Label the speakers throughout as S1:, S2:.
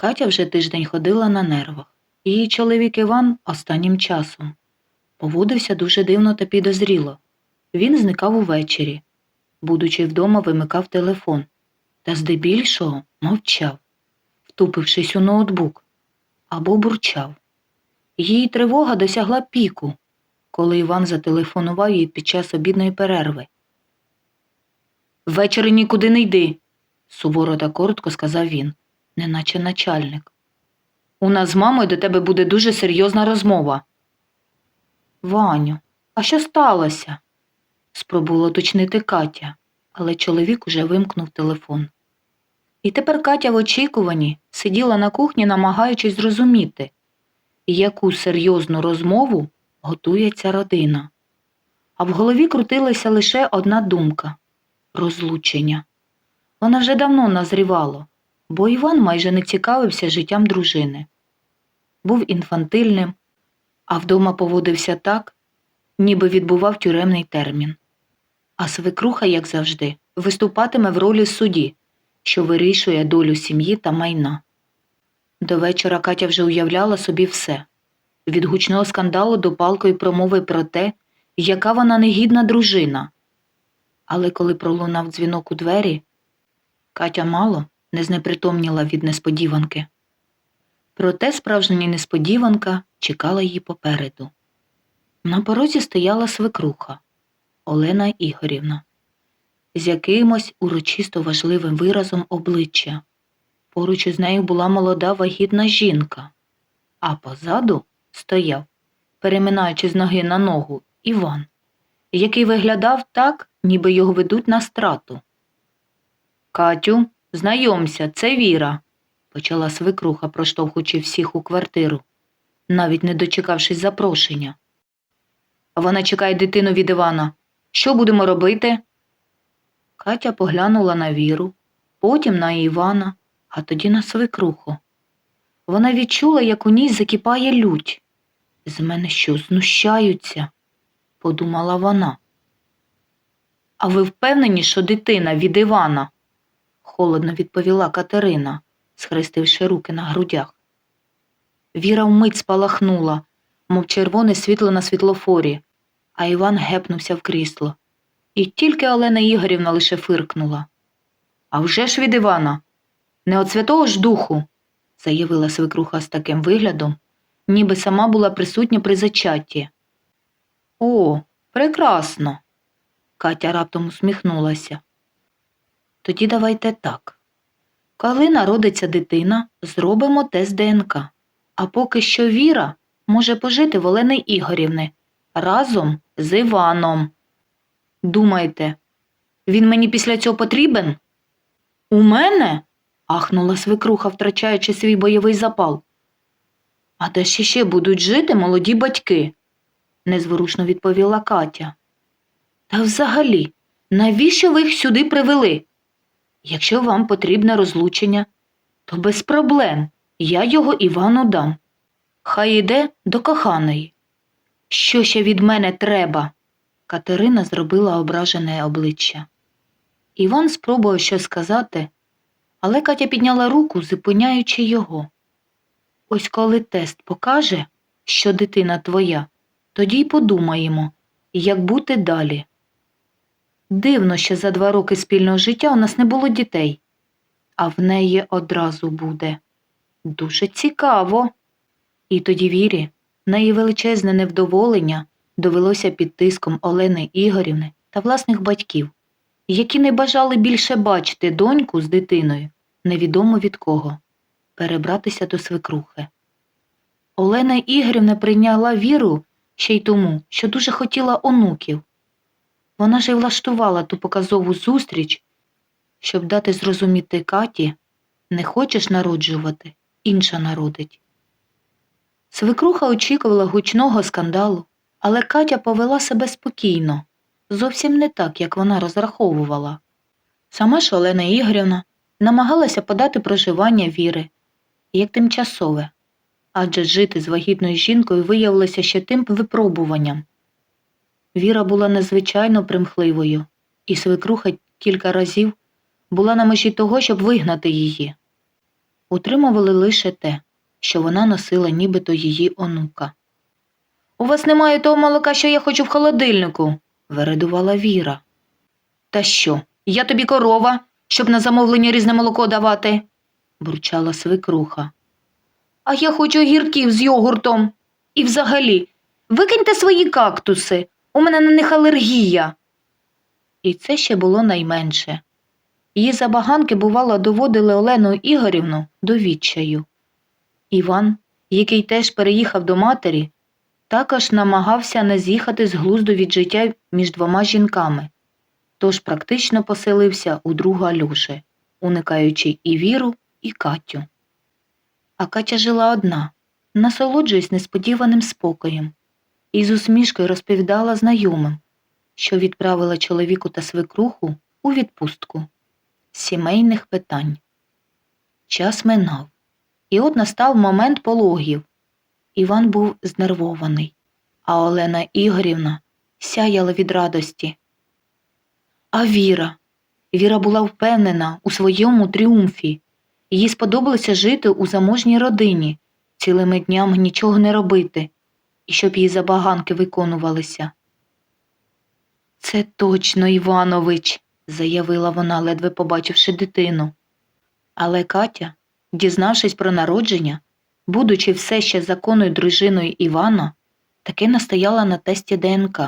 S1: Катя вже тиждень ходила на нервах. Її чоловік Іван останнім часом поводився дуже дивно та підозріло. Він зникав увечері, будучи вдома, вимикав телефон та здебільшого мовчав, втупившись у ноутбук або бурчав. Її тривога досягла піку, коли Іван зателефонував їй під час обідної перерви. Ввечері нікуди не йди, суворо та коротко сказав він, неначе начальник. У нас з мамою до тебе буде дуже серйозна розмова. Ваню, а що сталося? спробувала уточнити Катя, але чоловік уже вимкнув телефон. І тепер Катя в очікуванні сиділа на кухні, намагаючись зрозуміти, яку серйозну розмову готує ця родина. А в голові крутилася лише одна думка розлучення. Вона вже давно назрівала, бо Іван майже не цікавився життям дружини. Був інфантильним, а вдома поводився так, ніби відбував тюремний термін. А свекруха, як завжди, виступатиме в ролі судді, що вирішує долю сім'ї та майна. До вечора Катя вже уявляла собі все від гучного скандалу до палкої промови про те, яка вона негідна дружина. Але коли пролунав дзвінок у двері, Катя мало не знепритомніла від несподіванки. Проте справжня несподіванка чекала її попереду. На порозі стояла свекруха Олена Ігорівна з якимось урочисто важливим виразом обличчя. Поруч із нею була молода вагітна жінка, а позаду стояв, переминаючи з ноги на ногу, Іван, який виглядав так, ніби його ведуть на страту. Катю, знайомся, це Віра, почала свекруха, проштовхуючи всіх у квартиру, навіть не дочекавшись запрошення. Вона чекає дитину від Івана. Що будемо робити? Катя поглянула на Віру, потім на Івана, а тоді на свекруху. Вона відчула, як у ній закипає лють. З мене що, знущаються? подумала вона. А ви впевнені, що дитина від Івана? Холодно відповіла Катерина, схрестивши руки на грудях. Віра вмить спалахнула, мов червоне світло на світлофорі, а Іван гепнувся в крісло. І тільки Олена Ігорівна лише фиркнула. А вже ж від Івана, не от святого ж духу, заявила свекруха з таким виглядом, ніби сама була присутня при зачатті. О, прекрасно. Катя раптом усміхнулася. Тоді давайте так. Коли народиться дитина, зробимо тест ДНК. А поки що Віра може пожити в Олени Ігорівни разом з Іваном. Думаєте, він мені після цього потрібен? У мене? ахнула свекруха, втрачаючи свій бойовий запал. А де ще ще будуть жити молоді батьки? незворушно відповіла Катя. Та взагалі, навіщо ви їх сюди привели? Якщо вам потрібне розлучення, то без проблем я його Івану дам. Хай іде до коханої. Що ще від мене треба? Катерина зробила ображене обличчя. Іван спробував щось сказати, але Катя підняла руку, зупиняючи його. Ось коли тест покаже, що дитина твоя, тоді й подумаємо, як бути далі. Дивно, що за два роки спільного життя у нас не було дітей, а в неї одразу буде. Дуже цікаво. І тоді вірі, на її величезне невдоволення довелося під тиском Олени Ігорівни та власних батьків, які не бажали більше бачити доньку з дитиною, невідомо від кого, перебратися до свекрухи. Олена Ігорівна прийняла віру ще й тому, що дуже хотіла онуків. Вона ж і влаштувала ту показову зустріч, щоб дати зрозуміти Каті, не хочеш народжувати, інша народить. Свекруха очікувала гучного скандалу, але Катя повела себе спокійно, зовсім не так, як вона розраховувала. Сама ж Олена Ігорівна намагалася подати проживання віри як тимчасове, адже жити з вагітною жінкою виявилося ще тим випробуванням. Віра була незвичайно примхливою, і свекруха кілька разів була на межі того, щоб вигнати її. утримували лише те, що вона носила нібито її онука. У вас немає того молока, що я хочу в холодильнику, вередувала Віра. Та що, я тобі корова, щоб на замовлення різне молоко давати, бурчала свекруха. А я хочу огірків з йогуртом. І взагалі, викиньте свої кактуси, у мене на них алергія. І це ще було найменше. Її забаганки, бувало, доводили Олену Ігорівну до відчаю. Іван, який теж переїхав до матері, також намагався не з'їхати з глузду від життя між двома жінками, тож практично поселився у друга Люши, уникаючи і Віру, і Катю. А Катя жила одна, насолоджуясь несподіваним спокоєм, і з усмішкою розповідала знайомим, що відправила чоловіку та свекруху у відпустку сімейних питань. Час минав, і от настав момент пологів. Іван був знервований, а Олена Ігорівна сяяла від радості. А Віра. Віра була впевнена у своєму тріумфі. Їй сподобалося жити у заможній родині, цілими днями нічого не робити, і щоб її забаганки виконувалися. Це точно Іванович, заявила вона, ледве побачивши дитину. Але Катя, дізнавшись про народження, будучи все ще законною дружиною Івана, таки настояла на тесті ДНК.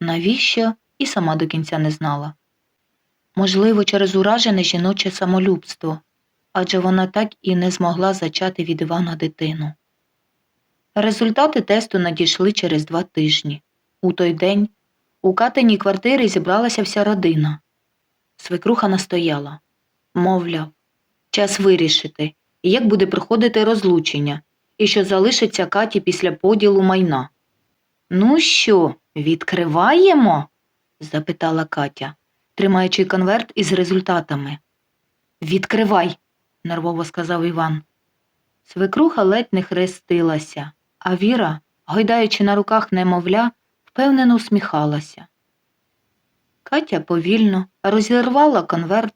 S1: Навіщо і сама до кінця не знала. Можливо, через уражене жіноче самолюбство, адже вона так і не змогла зачати від Івана дитину. Результати тесту надійшли через два тижні. У той день у Катиній квартирі зібралася вся родина. Свекруха настояла, мовляв, час вирішити, як буде проходити розлучення і що залишиться Каті після поділу майна. Ну що, відкриваємо? запитала Катя, тримаючи конверт із результатами. Відкривай, нервово сказав Іван. Свекруха ледь не хрестилася, а Віра, гойдаючи на руках немовля, впевнено усміхалася. Катя повільно розірвала конверт,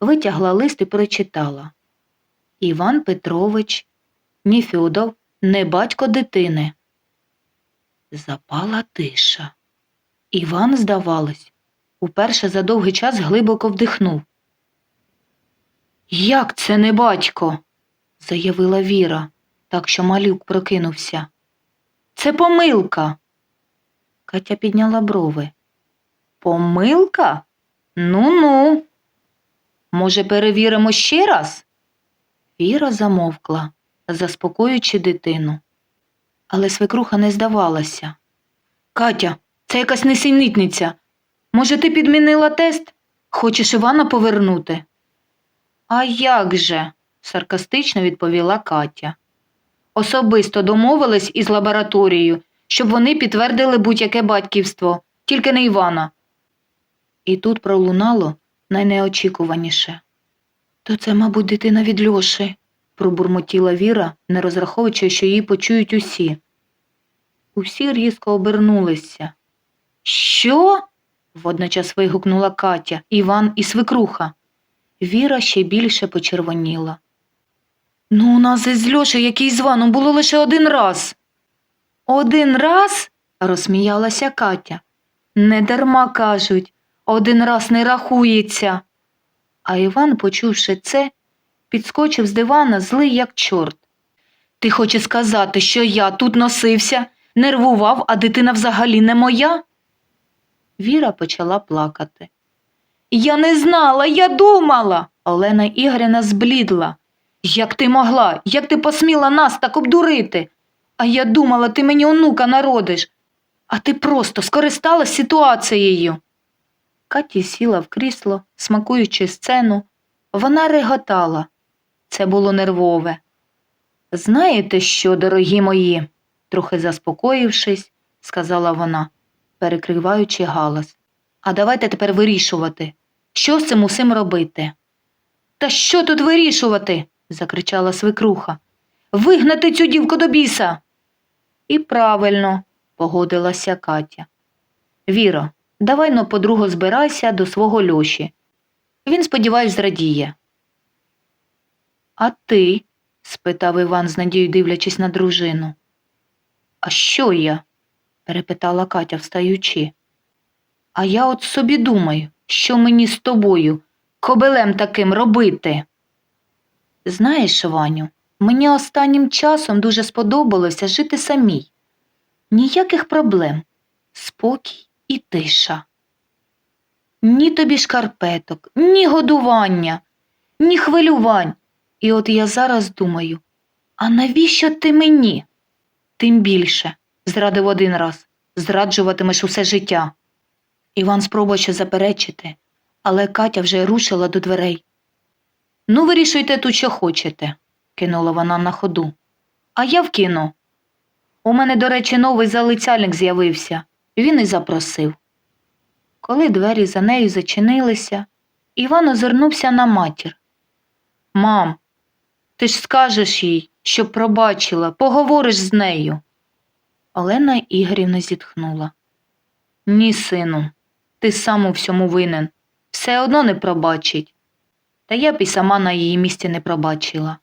S1: витягла лист і прочитала Іван Петрович, Ніфюдов, не батько дитини. Запала тиша. Іван, здавалось, уперше за довгий час глибоко вдихнув. Як це не батько? заявила Віра, так що малюк прокинувся. Це помилка. Катя підняла брови. Помилка? Ну ну. Може, перевіримо ще раз? Віра замовкла, заспокоюючи дитину. Але свекруха не здавалася. Катя, це якась несенітниця. Може, ти підмінила тест? Хочеш Івана повернути? А як же? саркастично відповіла Катя. Особисто домовилась із лабораторією, щоб вони підтвердили будь-яке батьківство, тільки не Івана. І тут пролунало найнеочікуваніше. То це, мабуть, дитина від Льоші, пробурмотіла Віра, не розраховуючи, що її почують усі. Усі різко обернулися. Що? водночас вигукнула Катя, Іван і свекруха. Віра ще більше почервоніла. Ну, у нас із Льошею якийсь з Іваном було лише один раз. Один раз? розсміялася Катя. Не дарма кажуть, один раз не рахується. А Іван, почувши це, підскочив з дивана злий, як чорт. Ти хочеш сказати, що я тут носився, нервував, а дитина взагалі не моя? Віра почала плакати. Я не знала, я думала. Олена Ігорівна зблідла. Як ти могла, як ти посміла нас так обдурити? А я думала, ти мені онука народиш, а ти просто скористалась ситуацією. Каті сіла в крісло, смакуючи сцену. Вона реготала. Це було нервове. Знаєте що, дорогі мої, трохи заспокоївшись, сказала вона, перекриваючи галас. А давайте тепер вирішувати, що з цим усім робити. Та що тут вирішувати? Закричала свекруха. Вигнати цю дівку до біса. І правильно, погодилася Катя. Віро, давай но подруго збирайся до свого льоші. Він, сподіваюсь, зрадіє. А ти? спитав Іван з надією дивлячись на дружину. А що я? перепитала Катя, встаючи. А я от собі думаю, що мені з тобою, кобелем таким робити. Знаєш, Ваню, мені останнім часом дуже сподобалося жити самій. Ніяких проблем, спокій і тиша. Ні тобі шкарпеток, ні годування, ні хвилювань. І от я зараз думаю, а навіщо ти мені? Тим більше, зрадив один раз, зраджуватимеш усе життя. Іван спробував ще заперечити, але Катя вже рушила до дверей. Ну, вирішуйте тут, що хочете, кинула вона на ходу. А я в кіно. У мене, до речі, новий залицяльник з'явився. Він і запросив. Коли двері за нею зачинилися, Іван озирнувся на матір. Мам, ти ж скажеш їй, щоб пробачила, поговориш з нею. Олена Ігорівна зітхнула. Ні, сину, ти сам у всьому винен. Все одно не пробачить. Та я б і сама на її місці не пробачила.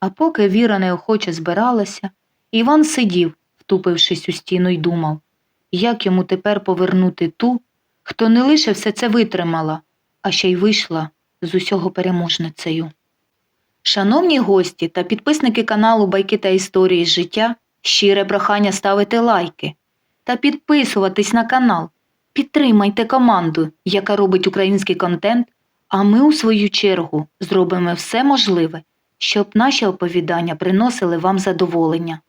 S1: А поки Віра неохоче збиралася, Іван сидів, втупившись у стіну, й думав, як йому тепер повернути ту, хто не лише все це витримала, а ще й вийшла з усього переможницею. Шановні гості та підписники каналу Байки та історії з життя, щире прохання ставити лайки та підписуватись на канал. Підтримайте команду, яка робить український контент, а ми, у свою чергу, зробимо все можливе, щоб наші оповідання приносили вам задоволення.